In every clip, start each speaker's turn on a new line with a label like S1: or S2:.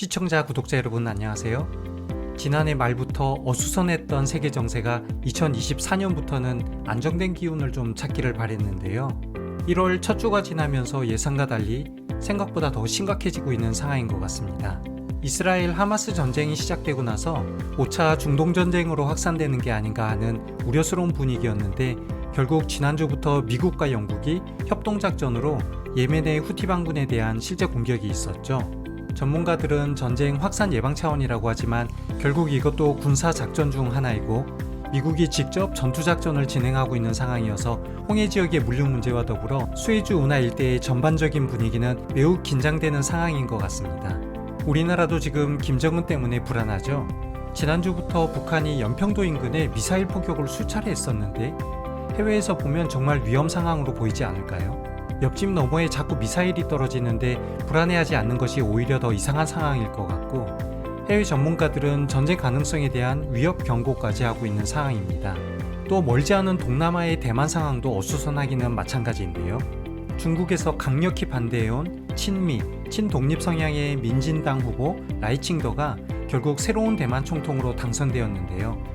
S1: 시청자, 구독자 여러분 안녕하세요. 지난해 말부터 어수선했던 세계 정세가 2024년부터는 안정된 기운을 좀 찾기를 바랬는데요. 1월 첫 주가 지나면서 예상과 달리 생각보다 더 심각해지고 있는 상황인 것 같습니다. 이스라엘 하마스 전쟁이 시작되고 나서 5차 중동 전쟁으로 확산되는 게 아닌가 하는 우려스러운 분위기였는데 결국 지난주부터 미국과 영국이 협동작전으로 예멘의 후티 반군에 대한 실제 공격이 있었죠. 전문가들은 전쟁 확산 예방 차원이라고 하지만 결국 이것도 군사 작전 중 하나이고 미국이 직접 전투 작전을 진행하고 있는 상황이어서 홍해 지역의 물류 문제와 더불어 수에즈 운하 일대의 전반적인 분위기는 매우 긴장되는 상황인 것 같습니다. 우리나라도 지금 김정은 때문에 불안하죠. 지난주부터 북한이 연평도 인근에 미사일 포격을 수차례 했었는데 해외에서 보면 정말 위험 상황으로 보이지 않을까요? 옆집 너머에 자꾸 미사일이 떨어지는데 불안해하지 않는 것이 오히려 더 이상한 상황일 것 같고 해외 전문가들은 전쟁 가능성에 대한 위협 경고까지 하고 있는 상황입니다. 또 멀지 않은 동남아의 대만 상황도 어수선하기는 마찬가지인데요. 중국에서 강력히 반대해온 친미, 친독립 성향의 민진당 후보 라이칭더가 결국 새로운 대만 총통으로 당선되었는데요.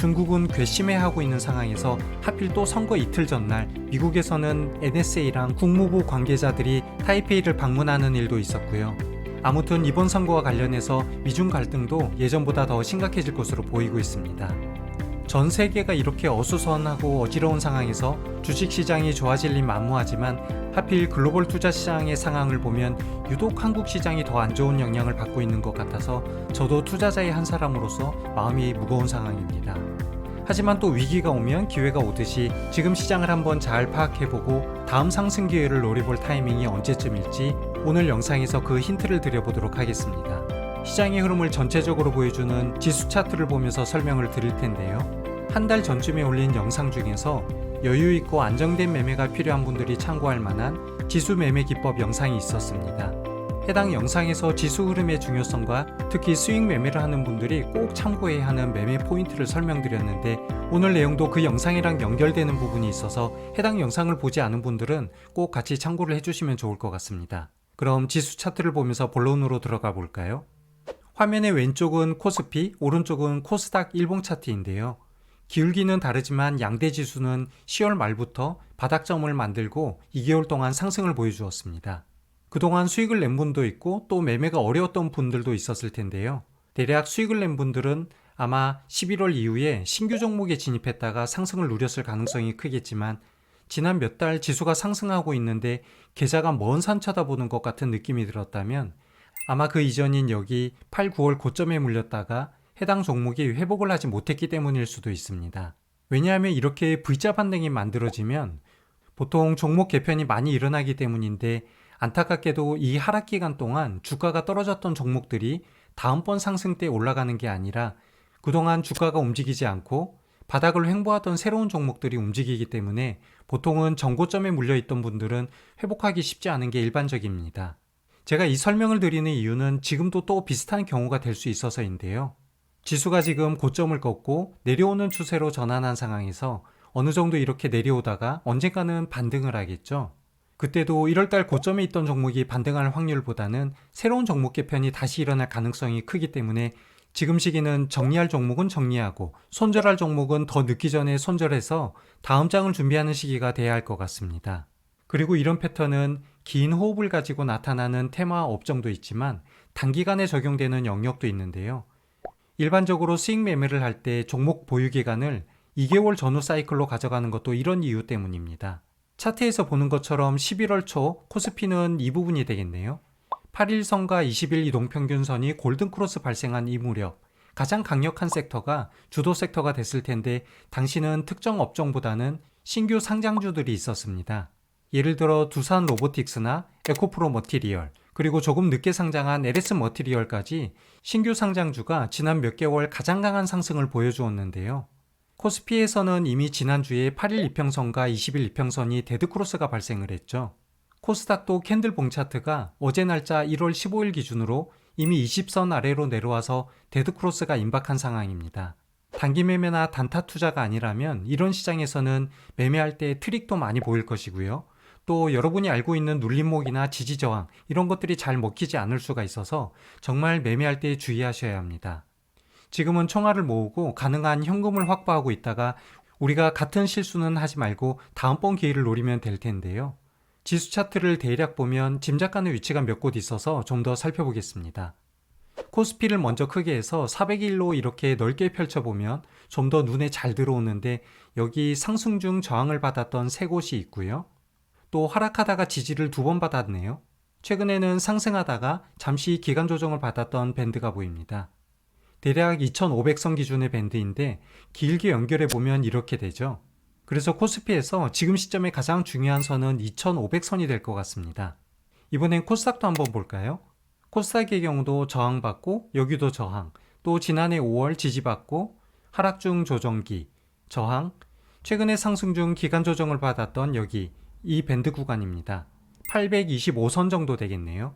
S1: 중국은 괘씸해하고 있는 상황에서 하필 또 선거 이틀 전날 미국에서는 NSA랑 국무부 관계자들이 타이페이를 방문하는 일도 있었고요. 아무튼 이번 선거와 관련해서 미중 갈등도 예전보다 더 심각해질 것으로 보이고 있습니다. 전 세계가 이렇게 어수선하고 어지러운 상황에서 주식 시장이 좋아질 리 만무하지만 하필 글로벌 투자 시장의 상황을 보면 유독 한국 시장이 더 안 좋은 영향을 받고 있는 것 같아서 저도 투자자의 한 사람으로서 마음이 무거운 상황입니다. 하지만 또 위기가 오면 기회가 오듯이 지금 시장을 한번 잘 파악해보고 다음 상승 기회를 노려볼 타이밍이 언제쯤일지 오늘 영상에서 그 힌트를 드려보도록 하겠습니다. 시장의 흐름을 전체적으로 보여주는 지수 차트를 보면서 설명을 드릴 텐데요. 한 달 전쯤에 올린 영상 중에서 여유 있고 안정된 매매가 필요한 분들이 참고할 만한 지수 매매 기법 영상이 있었습니다. 해당 영상에서 지수 흐름의 중요성과 특히 스윙 매매를 하는 분들이 꼭 참고해야 하는 매매 포인트를 설명드렸는데 오늘 내용도 그 영상이랑 연결되는 부분이 있어서 해당 영상을 보지 않은 분들은 꼭 같이 참고를 해주시면 좋을 것 같습니다. 그럼 지수 차트를 보면서 본론으로 들어가 볼까요? 화면의 왼쪽은 코스피, 오른쪽은 코스닥 일봉 차트인데요. 기울기는 다르지만 양대 지수는 10월 말부터 바닥점을 만들고 2개월 동안 상승을 보여주었습니다. 그동안 수익을 낸 분도 있고 또 매매가 어려웠던 분들도 있었을 텐데요. 대략 수익을 낸 분들은 아마 11월 이후에 신규 종목에 진입했다가 상승을 누렸을 가능성이 크겠지만 지난 몇 달 지수가 상승하고 있는데 계좌가 먼 산 쳐다보는 것 같은 느낌이 들었다면 아마 그 이전인 여기 8, 9월 고점에 물렸다가 해당 종목이 회복을 하지 못했기 때문일 수도 있습니다. 왜냐하면 이렇게 V자 반등이 만들어지면 보통 종목 개편이 많이 일어나기 때문인데 안타깝게도 이 하락 기간 동안 주가가 떨어졌던 종목들이 다음번 상승 때 올라가는 게 아니라 그동안 주가가 움직이지 않고 바닥을 횡보하던 새로운 종목들이 움직이기 때문에 보통은 정고점에 물려 있던 분들은 회복하기 쉽지 않은 게 일반적입니다. 제가 이 설명을 드리는 이유는 지금도 또 비슷한 경우가 될 수 있어서인데요. 지수가 지금 고점을 꺾고 내려오는 추세로 전환한 상황에서 어느 정도 이렇게 내려오다가 언젠가는 반등을 하겠죠. 그때도 1월달 고점에 있던 종목이 반등할 확률보다는 새로운 종목 개편이 다시 일어날 가능성이 크기 때문에 지금 시기는 정리할 종목은 정리하고 손절할 종목은 더 늦기 전에 손절해서 다음 장을 준비하는 시기가 돼야 할 것 같습니다. 그리고 이런 패턴은 긴 호흡을 가지고 나타나는 테마 업종도 있지만 단기간에 적용되는 영역도 있는데요. 일반적으로 수익 매매를 할 때 종목 보유 기간을 2개월 전후 사이클로 가져가는 것도 이런 이유 때문입니다. 차트에서 보는 것처럼 11월 초 코스피는 이 부분이 되겠네요. 8일선과 20일 이동평균선이 골든크로스 발생한 이 무렵 가장 강력한 섹터가 주도 섹터가 됐을 텐데 당시는 특정 업종보다는 신규 상장주들이 있었습니다. 예를 들어 두산 로보틱스나 에코프로 머티리얼 그리고 조금 늦게 상장한 LS 머티리얼까지 신규 상장주가 지난 몇 개월 가장 강한 상승을 보여주었는데요. 코스피에서는 이미 지난주에 8일 이평선과 20일 이평선이 데드크로스가 발생을 했죠. 코스닥도 캔들 봉 차트가 어제 날짜 1월 15일 기준으로 이미 20선 아래로 내려와서 데드크로스가 임박한 상황입니다. 단기 매매나 단타 투자가 아니라면 이런 시장에서는 매매할 때 트릭도 많이 보일 것이고요. 또 여러분이 알고 있는 눌림목이나 지지 저항 이런 것들이 잘 먹히지 않을 수가 있어서 정말 매매할 때 주의하셔야 합니다. 지금은 총알을 모으고 가능한 현금을 확보하고 있다가 우리가 같은 실수는 하지 말고 다음번 기회를 노리면 될 텐데요. 지수 차트를 대략 보면 짐작가는 위치가 몇 곳 있어서 좀 더 살펴보겠습니다. 코스피를 먼저 크게 해서 400일로 이렇게 넓게 펼쳐보면 좀 더 눈에 잘 들어오는데 여기 상승 중 저항을 받았던 세 곳이 있고요. 또 하락하다가 지지를 두 번 받았네요. 최근에는 상승하다가 잠시 기간 조정을 받았던 밴드가 보입니다. 대략 2500선 기준의 밴드인데 길게 연결해 보면 이렇게 되죠. 그래서 코스피에서 지금 시점에 가장 중요한 선은 2500선이 될 것 같습니다. 이번엔 코스닥도 한번 볼까요? 코스닥의 경우도 저항받고 여기도 저항, 또 지난해 5월 지지받고 하락 중 조정기, 저항, 최근에 상승 중 기간 조정을 받았던 여기 이 밴드 구간입니다. 825선 정도 되겠네요.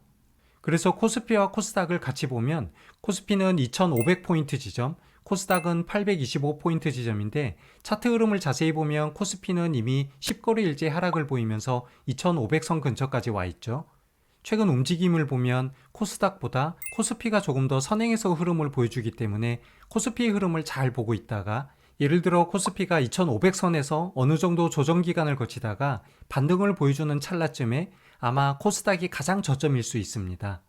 S1: 그래서 코스피와 코스닥을 같이 보면 코스피는 2500포인트 지점, 코스닥은 825포인트 지점인데 차트 흐름을 자세히 보면 코스피는 이미 10거래일째 하락을 보이면서 2500선 근처까지 와 있죠. 최근 움직임을 보면 코스닥보다 코스피가 조금 더 선행해서 흐름을 보여주기 때문에 코스피의 흐름을 잘 보고 있다가 예를 들어 코스피가 2500선에서 어느 정도 조정 기간을 거치다가 반등을 보여주는 찰나쯤에 아마 코스닥이 가장 저점일 수 있습니다.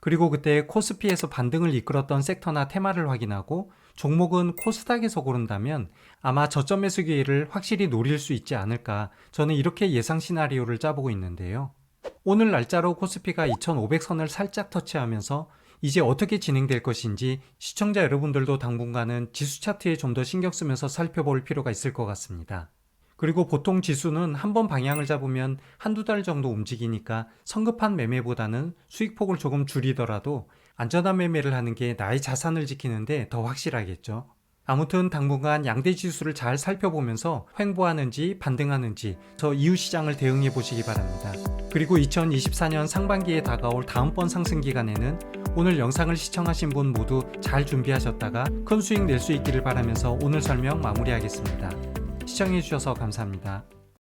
S1: 그리고 그때 코스피에서 반등을 이끌었던 섹터나 테마를 확인하고 종목은 코스닥에서 고른다면 아마 저점 매수 기회를 확실히 노릴 수 있지 않을까 저는 이렇게 예상 시나리오를 짜보고 있는데요. 오늘 날짜로 코스피가 2500선을 살짝 터치하면서 이제 어떻게 진행될 것인지 시청자 여러분들도 당분간은 지수 차트에 좀 더 신경 쓰면서 살펴볼 필요가 있을 것 같습니다. 그리고 보통 지수는 한 번 방향을 잡으면 한두 달 정도 움직이니까 성급한 매매보다는 수익폭을 조금 줄이더라도 안전한 매매를 하는 게 나의 자산을 지키는데 더 확실하겠죠. 아무튼 당분간 양대 지수를 잘 살펴보면서 횡보하는지 반등하는지 저 이후 시장을 대응해 보시기 바랍니다. 그리고 2024년 상반기에 다가올 다음번 상승 기간에는 오늘 영상을 시청하신 분 모두 잘 준비하셨다가 큰 수익 낼 수 있기를 바라면서 오늘 설명 마무리하겠습니다. 시청해주셔서 감사합니다.